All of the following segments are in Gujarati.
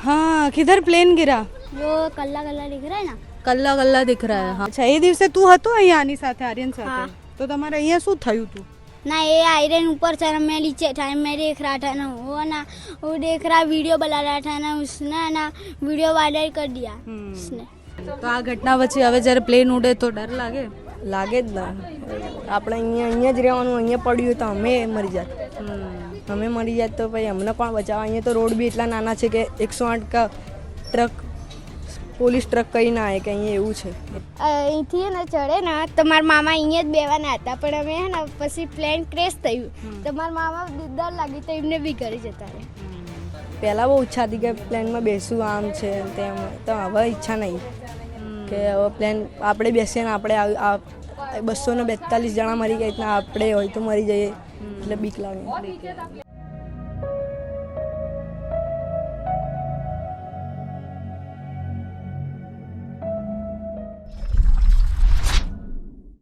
हाँ किधर प्लेन गिरा जो कल्ला कल्ला दिख रहा है ना કલ્લા કલ્લા દીખ રહા હે હા અચ્છા એ દિવસે તું હતો અહીંયા આની સાથે આર્યન સાથે હા. તો તમારે અહીંયા શું થયું તું ना ये आयरन ऊपर था ना मैं नीचे था मैं देख रहा था ना वो ना वो देख रहा वीडियो बना रहा था ना उसने ना वीडियो वायरल कर दिया हम्म। उसने તો આ ઘટના વચ્ચે હવે જ્યારે પ્લેન ઉડે તો ડર લાગે લાગે જ ને આપણે અહીંયા અહીંયા જ રહેવાનું અહીંયા પડ્યું તો અમે મરી જાત અમે મરી જાય તો ભાઈ અમને કોણ બચાવવા અહીંયા તો રોડ બી એટલા નાના છે કે એકસો આઠ કા ટ્રક પોલીસ ટ્રક કઈ ના આવે કે અહીંયા એવું છે. અહીંથી ને ચડે ને તો મારા મામા અહીંયા જ બેવાના હતા પણ અમે હે ને પછી પ્લેન ક્રેશ થયું. તો મારા મામા ડર લાગી તો એમને બી કરી જતા રહે પહેલાં બહુ ઈચ્છા હતી કે પ્લેનમાં બેસવું આમ છે તેમ તો હવે ઈચ્છા નહીં. કે હવે પ્લેન આપણે બેસીએ ને આપણે બસો ને બેતાલીસ જણા મરી ગયા એટલે આપણે હોય તો મરી જઈએ. એટલે બીક લાગે.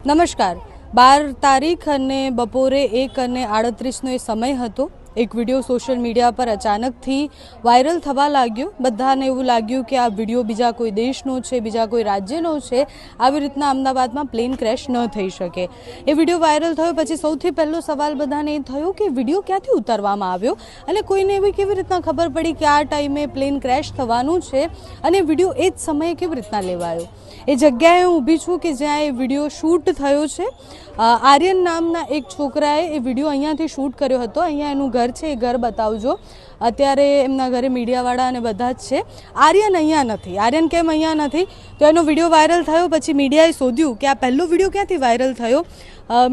નમસ્કાર. બાર તારીખ અને બપોરે એક અને આડત્રીસનો એ સમય હતો. એક વીડિયો સોશિયલ મીડિયા પર અચાનકથી વાયરલ થવા લાગ્યો. બધાને એવું લાગ્યું કે આ વીડિયો બીજા કોઈ દેશનો છે, બીજા કોઈ રાજ્યનો છે. આવી રીતના અમદાવાદમાં પ્લેન ક્રેશ ન થઈ શકે. એ વીડિયો વાયરલ થયો. પછી સૌથી પહેલો સવાલ બધાને એ થયો કે વીડિયો ક્યાંથી ઉતારવામાં આવ્યો? અને કોઈને એવી કેવી રીતના ખબર પડી કે આ ટાઈમે પ્લેન ક્રેશ થવાનું છે? અને વીડિયો એ જ સમયે કેવી રીતના લેવાયો? એ જગ્યાએ હું ઊભી છું કે જ્યાં એ વીડિયો શૂટ થયો છે. આર્યન નામના એક છોકરાએ એ વીડિયો અહીંયાથી શૂટ કર્યો હતો. અહીંયા એનું ઘર છે, એ ઘર બતાવજો. અત્યારે એમના ઘરે મીડિયાવાળા અને બધા જ છે. આર્યન અહીંયા નથી. આર્યન કેમ અહીંયા નથી? તો એનો વીડિયો વાયરલ થયો, પછી મીડિયાએ શોધ્યું કે આ પહેલો વીડિયો ક્યાંથી વાયરલ થયો?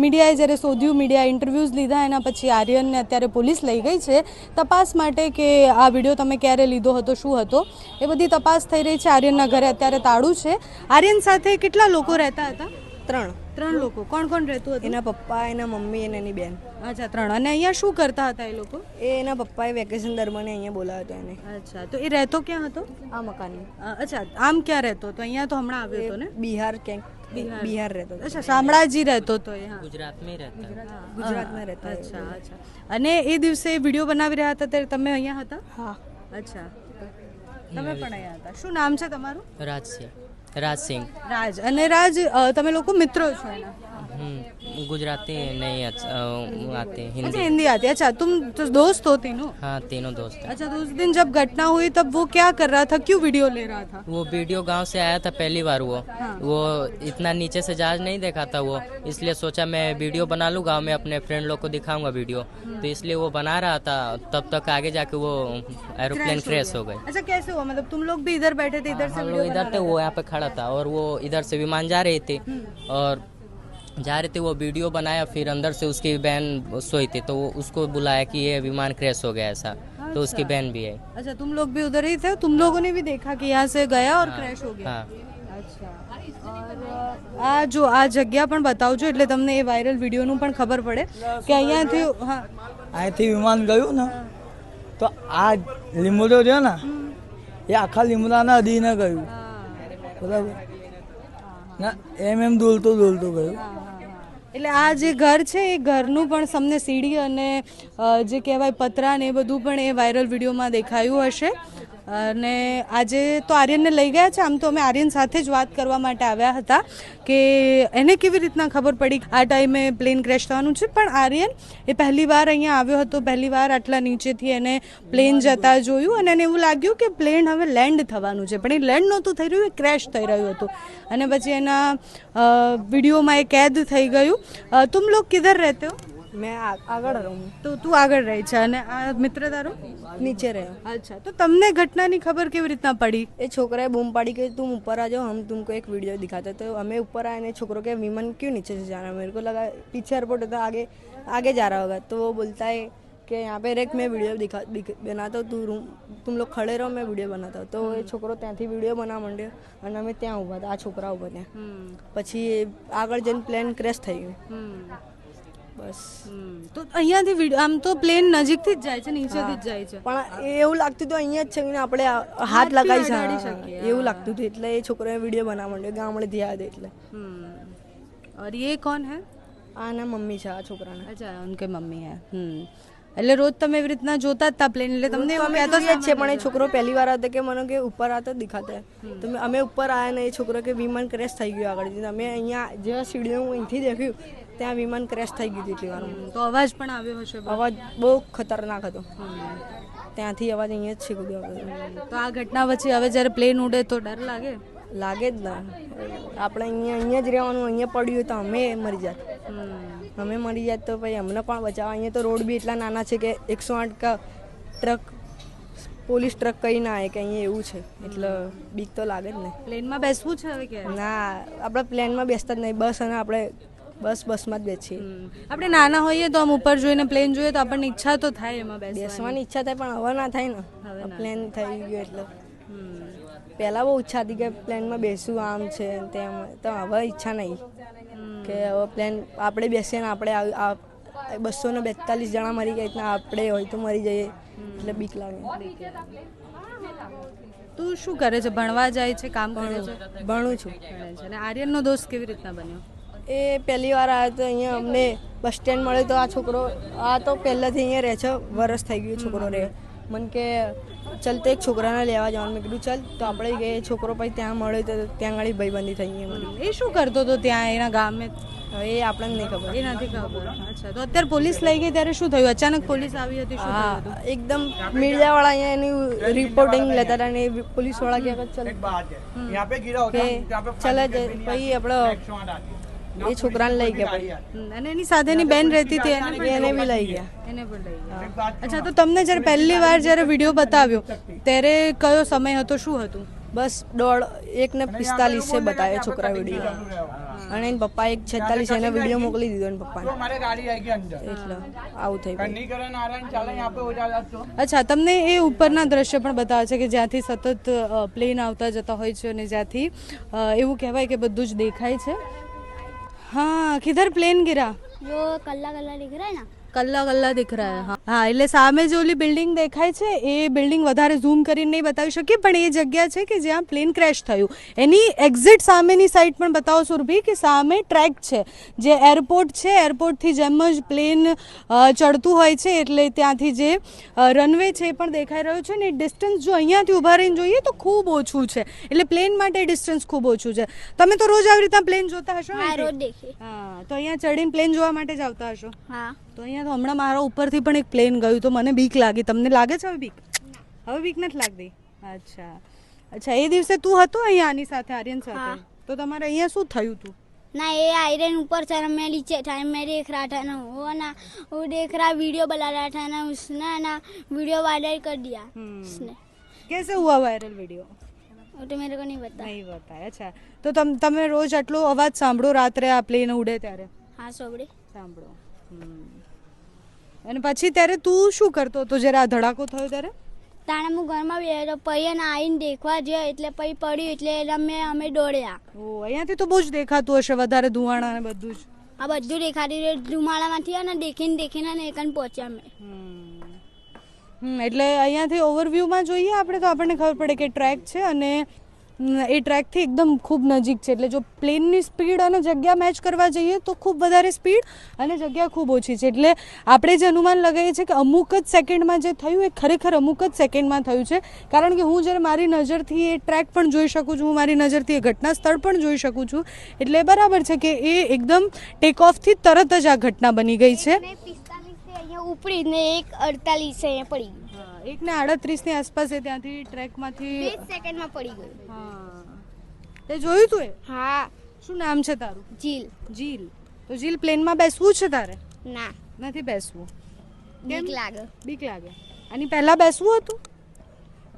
મીડિયાએ જ્યારે શોધ્યું મીડિયા ઇન્ટરવ્યૂઝ લીધા, એના પછી આર્યનને અત્યારે પોલીસ લઈ ગઈ છે. તપાસ માટે કે આ વીડિયો તમે ક્યારે લીધો હતો, શું હતો? એ બધી તપાસ થઈ રહી છે. આર્યનના ઘરે અત્યારે તાળું છે. આર્યન સાથે કેટલા લોકો રહેતા હતા? ત્રણ. ત્રણ લોકો. કોણ કોણ રહેતું હતું? એના પપ્પા એના મમ્મી અને એની બેન. અચ્છા ત્રણ. અને અહીંયા શું કરતા હતા એ લોકો? એ એના પપ્પાએ વેકેશન દરમિયાન અહીંયા બોલાવ્યો હતો એને. અચ્છા તો એ રહેતો ક્યાં હતો? આ મકાન અચ્છા આમ ક્યાં રહેતો તો અહીંયા તો હમણાં આવ્યો હતો ને? બિહાર ક્યાંક. બિહાર. રહેતો અચ્છા શામળાજી રહેતો તો ગુજરાતમાં રહેતો ગુજરાતમાં રહેતા અચ્છા અચ્છા. અને એ દિવસે વીડિયો બનાવી રહ્યા હતા ત્યારે તમે અહીંયા હતા? હા. અચ્છા. તમે પણ અહીંયા હતા. શું નામ છે તમારું? રાજ રાજસિંહ. રાજ. અને રાજ તમે લોકો મિત્રો છો એના. गुजराती नहीं अच्छा आते हैं अच्छा हिंदी। हिंदी आती है। अच्छा तुम तो दोस्त हो तीनों? हाँ तीनों दोस्त हैं। अच्छा तो उस दिन जब घटना हुई तब वो क्या कर रहा था? क्यों वीडियो ले रहा था? वो वीडियो गाँव से आया था पहली बार वो। हाँ। वो इतना नीचे से जहाज़ नहीं देखा था वो इसलिए सोचा मैं वीडियो बना लूँ गाँव में अपने फ्रेंड लोग को दिखाऊँगा वीडियो। तो इसलिए वो बना रहा था तब तक आगे जाके वो एरोप्लेन क्रैश हो गए अच्छा कैसे हुआ? मतलब तुम लोग भी इधर बैठे थे इधर से हम लोग इधर थे वो यहाँ पे खड़ा था और वो इधर से विमान जा रही थी और जा रहे थे वो वीडियो बनाया फिर अंदर से उसकी बहन सोई थी तो वो उसको बुलाया कि ये विमान क्रैश हो गया ऐसा तो उसकी बहन भी है अच्छा तुम लोग भी उधर ही थे तुम लोगों ने भी देखा कि यहाँ से गया और ક્રેશ हो गया हाँ અચ્છા ઓર આ જો આ જગ્યા પણ બતાવજો એટલે તમને એ વાયરલ વિડીયોનું પણ ખબર પડે કે અહીંયાથી હા અહીંથી વિમાન ગયું ને તો આ લીમડો રહ્યો ને એ આખા લીમડાના અધીને ગયું બરાબર ના, એમ એમ દોલતો દોલતો ગયું. એટલે આ જે ઘર છે, એ ઘરનું પણ તમને સીડી અને જે કહેવાય પતરા ને એ બધું પણ એ વાયરલ વિડીયોમાં દેખાયું હશે. અને આજે તો આર્યનને લઈ ગયા છે. આમ તો અમે આર્યન સાથે જ વાત કરવા માટે આવ્યા હતા કે એને કેવી રીતના ખબર પડી? આ ટાઈમે પ્લેન ક્રેશ થવાનું છે, પણ આર્યન એ પહેલી વાર અહીંયા આવ્યો હતો. પહેલી વાર આટલા નીચેથી એને પ્લેન જતા જોયું અને એને એવું લાગ્યું કે પ્લેન હવે લેન્ડ થવાનું છે. પણ એ લેન્ડ નહોતું થઈ રહ્યું, એ ક્રેશ થઈ રહ્યું હતું. અને પછી એના વિડીયોમાં એ કેદ થઈ ગયું. તુમ લોગ કિધર રહેતે મેં આ- આગળ રહું તો તું આગળ રહે છે અને આ મિત્ર તારો નીચે રહ્યો અચ્છા તો તમને ઘટનાની ખબર કેવી રીતના પડી એ છોકરાએ બૂમ પાડી કે तुम ऊपर आ जाओ हम तुमको एक वीडियो दिखाते हैं। तो हमें ऊपर आए ने छोकरों के विमान क्यों नीचे से जाना मेरे को लगा पीछे एयरपोर्ट होता आगे आगे जा रहा होगा तो वो बोलता है कि यहाँ पे एक मैं वीडियो दिखा दिख, बनाता हूँ तू रूम तुम लोग खड़े रहो मैं वीडियो बनाता हूँ तो એ છોકરો ત્યાંથી વિડીયો બનાવવા માંડ્યો અને અમે ત્યાં ઊભા હતા આ છોકરા ઊભા ત્યાં પછી આગળ જઈને પ્લેન ક્રેશ થઈ ગયું બસ. તો અહીંયાથી આમ તો પ્લેન નજીકથી જ જાય છે નીચેથી જ જાય છે. પણ એવું લાગતું હતું અહીંયા જ છે કે આપણે હાથ લગાવી શકીએ એવું લાગતું હતું એટલે એ છોકરાએ વીડિયો બનાવવા માંડ્યો ગામડેથી યાદ એટલે. અરે એ કોણ હે? આના મમ્મી છે આ છોકરાને. અચ્છા ઉનકે મમ્મી હે. હમ. એટલે રોજ તમે એવી રીતના જોતા હતા પ્લેન એટલે તમને અમે તો જ છે પણ એ છોકરો પહેલી વાર હતો કે મને કે ઉપર આવતો દેખાતા તો અમે ઉપર આવ્યા ને એ છોકરો કે વિમાન ક્રેશ થઈ ગયો આગળ અમે અહીંયા જે સીડીઓ હું અહીંથી દેખ્યું ત્યાં વિમાન ક્રેશ થઈ ગયું એટલી વારમાં તો અવાજ પણ આવ્યો હશે અવાજ બહુ ખતરનાક હતો. ત્યાંથી અવાજ અહીંયા જ છે કુદ્યો આવતો. તો આ ઘટના પછી હવે જ્યારે પ્લેન ઉડે તો ડર લાગે? લાગે જ ના આપણે અહીંયા અહીંયા જ રહેવાનું અહીંયા પડ્યું તો અમે મરી જાત. અમે મરી જાત તો ભાઈ અમને પણ બચાવવા. અહીંયા તો રોડ બી એટલા નાના છે કે એકસો આઠ કા ટ્રક પોલીસ ટ્રક કઈ ના આવે કે અહીંયા એવું છે. એટલે બીક તો લાગે જ ને. પ્લેનમાં બેસવું છે હવે કે ના આપણે પ્લેનમાં બેસતા જ નહીં. બસ અને આપણે બસ બસમાં જ બેસીએ. આપણે નાના હોઈએ તો આમ ઉપર જોઈને પ્લેન જોઈએ તો આપણને ઈચ્છા તો થાય એમાં બેસવાની. ઈચ્છા થાય પણ હવે ના થાય ને. પ્લેન થઈ ગયું એટલે. પહેલાં બહુ ઈચ્છા હતી કે પ્લેનમાં બેસવું આમ છે તેમ. તો હવે ઈચ્છા નહીં કે હવે પ્લેન આપણે બેસીએ ને આપણે બસો ને બેતાલીસ જણા મરી ગયા એટલે આપણે હોય તો મરી જઈએ. એટલે બીક લાગે. તું શું કરે છે? ભણવા જાય છે? કામ કરે છે. ભણું છું. અને આર્યનનો દોસ્ત કેવી રીતના બન્યો? એ પહેલી વાર આવ્યો હતો અહીંયા અમને બસ સ્ટેન્ડ મળ્યો તો આ છોકરો આ તો પહેલાંથી અહીંયા રહે છે વરસ થઈ ગયું છોકરો રહે. મને કે ચલ તો એક છોકરાને લેવા જવાનું. મેં કીધું ચાલ તો આપણે ગઈ છોકરો પછી ત્યાં મળ્યો તો ત્યાં આગળ ભાઈબંધી થઈ ગઈ મને એ શું કરતો હતો ત્યાં એના ગામે? એ આપણને નહીં ખબર. એ નથી ખબર. અચ્છા તો અત્યારે પોલીસ લઈ ગઈ ત્યારે શું થયું? અચાનક પોલીસ આવી હતી હા એકદમ મીડિયાવાળા અહીંયા એની રિપોર્ટિંગ લેતા હતા અને પોલીસવાળા કે ચલ ચલે જ પછી આપણે એ છોકરાને લઈ ગયા અને એની સાથેની બેન રહેતી હતી એને બી લઈ ગયા. એને પણ લઈ ગયા. અચ્છા તો તમને જ્યારે પહેલી વાર જ્યારે વીડિયો બતાવ્યો ત્યારે કયો સમય હતો શું હતું? બસ દોઢ એક ને પિસ્તાલીસ છે બતાવ્યો છોકરા વીડિયો. અને એને પપ્પા એક છેતાલીસ એને વીડિયો મોકલી દીધો ને પપ્પા એટલે આવું થઈ ગયું. અચ્છા તમને એ ઉપરના દ્રશ્ય પણ બતાવે છે કે જ્યાંથી સતત પ્લેન આવતા જતા હોય છે અને જ્યાંથી એવું કહેવાય કે બધું જ દેખાય છે. હા કિધર પ્લેન ગિરા. જો કલ્લા કલ્લા दिख रहा है ના? કલ્લા કલ્લા દેખ રહા હે હા. હા એટલે સામે જે ઓલી બિલ્ડિંગ દેખાય છે એ બિલ્ડિંગ વધારે ઝૂમ કરીને નહીં બતાવી શકીએ પણ એ જગ્યા છે કે જ્યાં પ્લેન ક્રેશ થયું. એની એક્ઝિટ સામેની સાઈડ પણ બતાવો સુરભી કે સામે ટ્રેક છે. જે એરપોર્ટ છે એરપોર્ટથી જેમ જ પ્લેન ચડતું હોય છે એટલે ત્યાંથી જે રનવે છે એ પણ દેખાઈ રહ્યો છે ને ડિસ્ટન્સ જો અહીંયાથી ઊભા રહીને જોઈએ તો ખૂબ ઓછું છે. એટલે પ્લેન માટે ડિસ્ટન્સ ખૂબ ઓછું છે. તમે તો રોજ આવી રીતના પ્લેન જોતા હશો ને? હા રોજ દેખે હા તો અહીંયા ચડીને પ્લેન જોવા માટે જ આવતા હશો? હા. તો અહીંયા તો હમણાં મારા ઉપરથી પણ એક પ્લેન ગયું તો મને બીક લાગી તમને લાગે છે હવે બીક હવે બીક નથી લાગતી અચ્છા અચ્છા એ દિવસે તું હતો અહીંયા આની સાથે આર્યન સાથે તો તમારે અહીંયા શું થયું તું ना ये आयरन ऊपर से ना मैं नीचे था मैं देख रहा था ना वो ना वो देख रहा वीडियो बना रहा था ना उसने ना वीडियो वायरल कर दिया उसने कैसे हुआ वायरल विडियो वो तो मेरे को नहीं पता નહીં બતાય અચ્છા તો તમ તમે રોજ આટલો અવાજ સાંભળો રાત્રે આ પ્લેન ઉડે ત્યારે हाँ सोबड़े સાંભળો હમ. અને પછી ત્યારે તું શું કરતો હતો? જ્યારે આ ધડાકો થયો ત્યારે? તાણે હું ઘરમાં બે તો પછી એને આવીને દેખવા ગયો એટલે પછી પડ્યું એટલે અમે અમે દોડ્યા. ઓ અહીંયાથી તો બહુ જ દેખાતું હશે વધારે ધુવાણા અને બધું જ. આ બધું દેખાતી રહ્યું ધુમાડામાંથી અને દેખીને દેખીને ને એકન પહોંચ્યા અમે. એટલે અહીંયાથી ઓવરવ્યૂમાં જોઈએ આપણે તો આપણને ખબર પડે કે ટ્રેક છે અને એ ટ્રેકથી એકદમ ખૂબ નજીક છે. એટલે જો પ્લેનની સ્પીડ અને જગ્યા મેચ કરવા જઈએ તો ખૂબ વધારે સ્પીડ અને જગ્યા ખૂબ ઓછી છે. એટલે આપણે જે અનુમાન લગાવીએ છીએ કે અમુક જ સેકન્ડમાં જે થયું એ ખરેખર અમુક જ સેકન્ડમાં થયું છે. કારણ કે હું જ્યારે મારી નજરથી એ ટ્રેક પણ જોઈ શકું છું હું મારી નજરથી એ ઘટના સ્થળ પણ જોઈ શકું છું. એટલે બરાબર છે કે એ એકદમ ટેક ઓફથી તરત જ આ ઘટના બની ગઈ છે. પિસ્તાલીસ અહીંયા ઉપડી ને એક અડતાલીસ અહીંયા પડી એક ને આડત્રીસની આસપાસ એ ત્યાંથી ટ્રેકમાંથી બે સેકન્ડમાં પડી ગયું. હા. તે જોયું તું એ? હા. શું નામ છે તારું? જીલ. જીલ. તો જીલ પ્લેનમાં બેસવું છે તારે? ના. નથી બેસવું. બીક લાગે. બીક લાગે. આની પહેલા બેસવું હતું?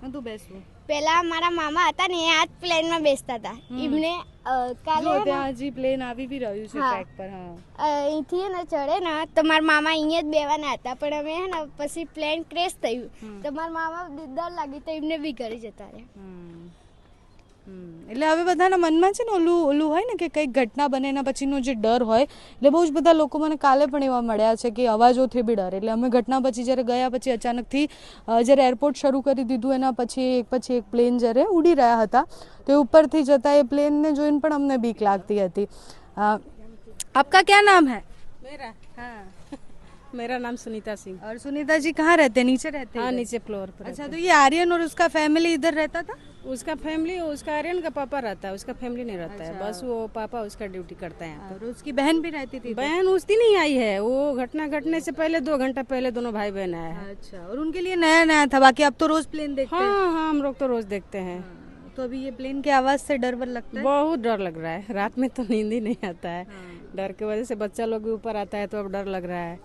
નતું બેસવું પેલા મારા મામા હતા ને એ આ જ પ્લેનમાં બેસતા હતા. એમને કાલે ત્યાં હજી પ્લેન આવી બી રહ્યું છે ટ્રેક પર હા. અહીંથી ને ચડે ને તો મારા મામા અહીંયા જ બેવાના હતા. પણ અમે હે ને પછી પ્લેન ક્રેશ થયું. તો મારા મામા ડર લાગી તો એમને બી ઘરે જતા રહ્યા. એટલે હવે બધાના મનમાં છે ને ઓલું ઓલું હોય ને કે કંઈક ઘટના બને એના પછીનો જે ડર હોય એટલે બહુ જ બધા લોકો મને કાલે પણ એવા મળ્યા છે કે અવાજોથી બી ડર એટલે અમે ઘટના પછી જ્યારે ગયા પછી અચાનકથી અ, જ્યારે એરપોર્ટ શરૂ કરી દીધું એના પછી એક પછી એક પ્લેન જ્યારે ઉડી રહ્યા હતા તો એ ઉપરથી જતા એ પ્લેનને જોઈને પણ અમને બીક લાગતી હતી અ, આપકા ક્યાં નામ હૈ मेरा हाँ मेरा नाम सुनीता सिंह और सुनीता जी कहाँ रहते हैं नीचे रहते हैं हाँ इधर? नीचे फ्लोर पर अच्छा तो ये आर्यन और उसका फैमिली इधर रहता था उसका फैमिली उसका आर्यन का पापा रहता है उसका फैमिली नहीं रहता है। बस वो पापा उसका ड्यूटी करता है और उसकी बहन भी रहती थी बहन उस दिन ही आई है वो घटना घटने से पहले दो घंटा पहले दोनों भाई बहन आए हैं। अच्छा और उनके लिए नया नया था बाकी अब तो रोज प्लेन देखते हैं। हाँ हाँ हम लोग तो रोज देखते हैं। तो अभी ये प्लेन की आवाज़ से डर वर लगता है? बहुत डर लग रहा है रात में तो नींद ही नहीं आता है। डर की वजह से बच्चा लोग भी ऊपर आता है तो अब डर लग रहा है।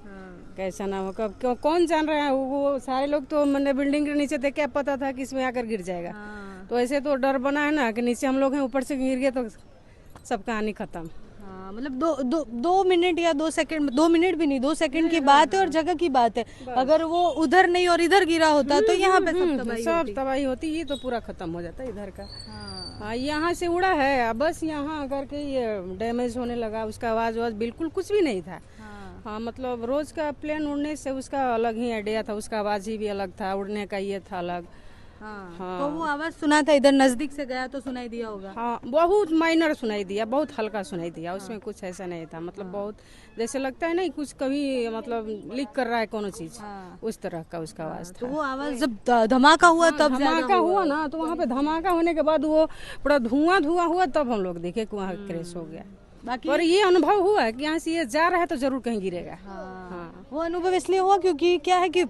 कैसा ना हो कब क्यों कौन जान रहा है? वो, वो सारे लोग तो मैंने बिल्डिंग के नीचे देख के पता था कि इसमें आकर गिर जाएगा। तो ऐसे तो डर बना है ना कि नीचे हम लोग हैं ऊपर से गिर गए तो सब कहानी खत्म। हाँ, मतलब दो दो दो मिनट या दो सेकंड दो मिनट भी नहीं दो सेकंड की बात है और जगह की बात है। अगर वो उधर नहीं और इधर गिरा होता तो यहाँ पे सब तबाही सब तबाही होती ये तो पूरा खत्म हो जाता इधर का। हाँ। यहाँ से उड़ा है बस यहाँ अगर करके ये डैमेज होने लगा उसका आवाज़ वाज बिल्कुल कुछ भी नहीं था। हाँ। मतलब रोज का प्लेन उड़ने से उसका अलग ही आइडिया था उसका आवाज़ ही भी अलग था उड़ने का ये था अलग। हाँ, तो वो आवाज़ सुना था इधर नज़दीक से गया तो सुनाई दिया होगा। हाँ बहुत माइनर सुनाई दिया बहुत हल्का सुनाई दिया उसमें कुछ ऐसा नहीं था मतलब हाँ। बहुत जैसे लगता है ना कुछ कभी मतलब लीक कर रहा है कोनो चीज़ हाँ। उस तरह का उसका आवाज़ तो था। वो आवाज़ जब धमाका हुआ तब धमाका हुआ ना तो वहाँ पे धमाका होने के बाद वो पूरा धुआँ धुआँ हुआ तब हम लोग देखे की वहाँ क्रेश हो गया। बाकी और ये अनुभव हुआ है कि यहाँ से ये जा रहा है तो ज़रूर कहीं गिरेगा। हाँ। वो अनुभव इसलिए हुआ क्योंकि કે है કે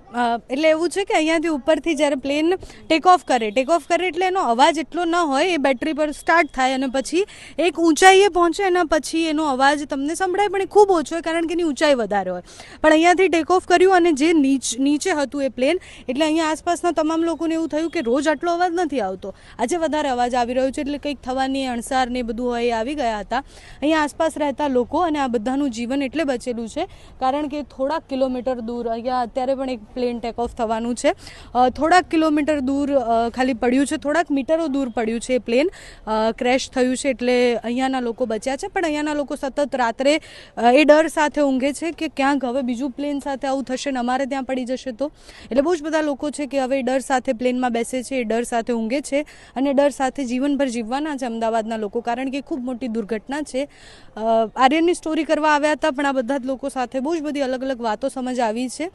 એટલે એવું છે કે અહીંયાથી ઉપરથી જ્યારે પ્લેન ટેક ઓફ કરે ટેક ઓફ કરે એટલે એનો અવાજ એટલો ન હોય, એ બેટરી પર સ્ટાર્ટ થાય અને પછી એક ઊંચાઈએ પહોંચે એના પછી એનો અવાજ તમને સંભળાય, પણ એ ખૂબ ઓછો હોય કારણ કે એની ઊંચાઈ વધારે હોય. પણ અહીંયાથી ટેક ઓફ કર્યું અને જે નીચ, નીચે હતું એ પ્લેન એટલે અહીંયા આસપાસના તમામ લોકોને એવું થયું કે રોજ આટલો અવાજ નથી આવતો. આજે વધારે અવાજ આવી રહ્યો છે, એટલે કંઈક થવાની અણસાર ને બધું હોય એ આવી ગયા હતા. અહીંયા આસપાસ રહેતા લોકો અને આ બધાનું જીવન એટલે બચેલું છે. કારણ કે થોડાક કિલોમીટર દૂર, અહીંયા અત્યારે પણ એક પ્લેન ટેક ઓફ થવાનું છે. થોડાક કિલોમીટર દૂર ખાલી પડ્યું છે, થોડાક મીટરો દૂર પડ્યું છે એ પ્લેન ક્રેશ થયું છે એટલે અહીંયાના લોકો બચ્યા છે, પણ અહીંયાના લોકો સતત રાત્રે એ ડર સાથે ઊંઘે છે કે ક્યાંક હવે બીજું પ્લેન સાથે આવું થશે ને અમારે ત્યાં પડી જશે તો. એટલે બહુ જ બધા લોકો છે કે હવે ડર સાથે પ્લેનમાં બેસે છે, એ ડર સાથે ઊંઘે છે અને ડર સાથે જીવનભર જીવવાના છે અમદાવાદના લોકો, કારણ કે ખૂબ મોટી દુર્ઘટના છે. આર્યનની સ્ટોરી કરવા આવ્યા હતા, પણ આ બધા જ લોકો સાથે બહુ જ બધી અલગ અલગ વાતો સમજ આવી છે.